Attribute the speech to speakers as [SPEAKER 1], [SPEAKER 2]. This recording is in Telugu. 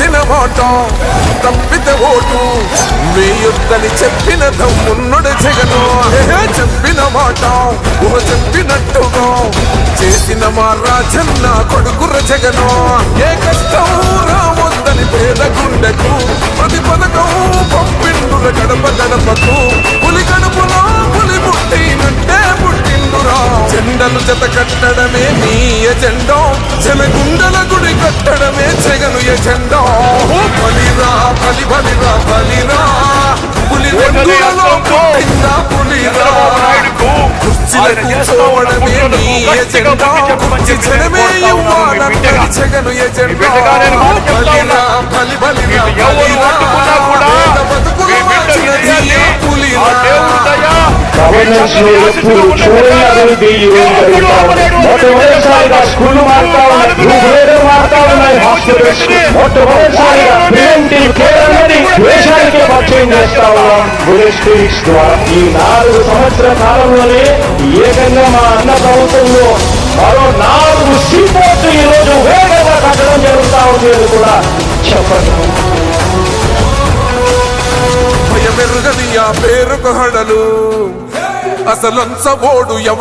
[SPEAKER 1] ఇచ్చిన మాట తప్పితే ఓటు. వేయొద్దని చెప్పిన తమ్మున్నడు జగను. చెప్పిన మాట ఊహ చెప్పినట్టుగా. చేసిన మా రాజన్న కొడుకుర జగను. ఏ కష్టం రావద్దని పేద గుండెకు ప్రతి పథకం పంపిండుల గడప గడపకు. పులి గడుపులో పులి పుట్టినట్టే పుట్టిండురా. జెండలు జత కట్టడమే మీ ఎజెండో. బలిరా బలి బలిరా బలిరా పులి రంగులలో పుట్టిందా పులిరా? కుర్చీల కూర్చోవడమే మీ ఎజెండా. కుర్చీ జనమే ఇవ్వాలన్నది జగను ఎజెండా. బలిరా బలి బలిరా బలిరా పేద బతుకులు మార్చినది ఆ పులిరా
[SPEAKER 2] గవర్నెన్స్లో ఎప్పుడు చూడని అభివృద్ధి ఈ రోజు జరుగుతా ఉంది మొట్టమొదటిసారిగా స్కూల్ మారుతా ఉన్నాయి మారుతా హాస్పిటల్స్ అనేది దేశానికే పరిచయం చేస్తా ఉన్నాం బుల్లెట్ క్లినిక్స్ ద్వారా ఈ నాలుగు సంవత్సర కాలంలోనే ఏకంగా మా అన్న ప్రభుత్వంలో మరో నాలుగు సీపోర్టు ఈ రోజు వేగంగా కట్టడం జరుగుతా ఉంది అని కూడా చెప్పండి
[SPEAKER 1] భయమెరుగని ఆ పేరుకు హడలు అసలంచబోడు ఎవడు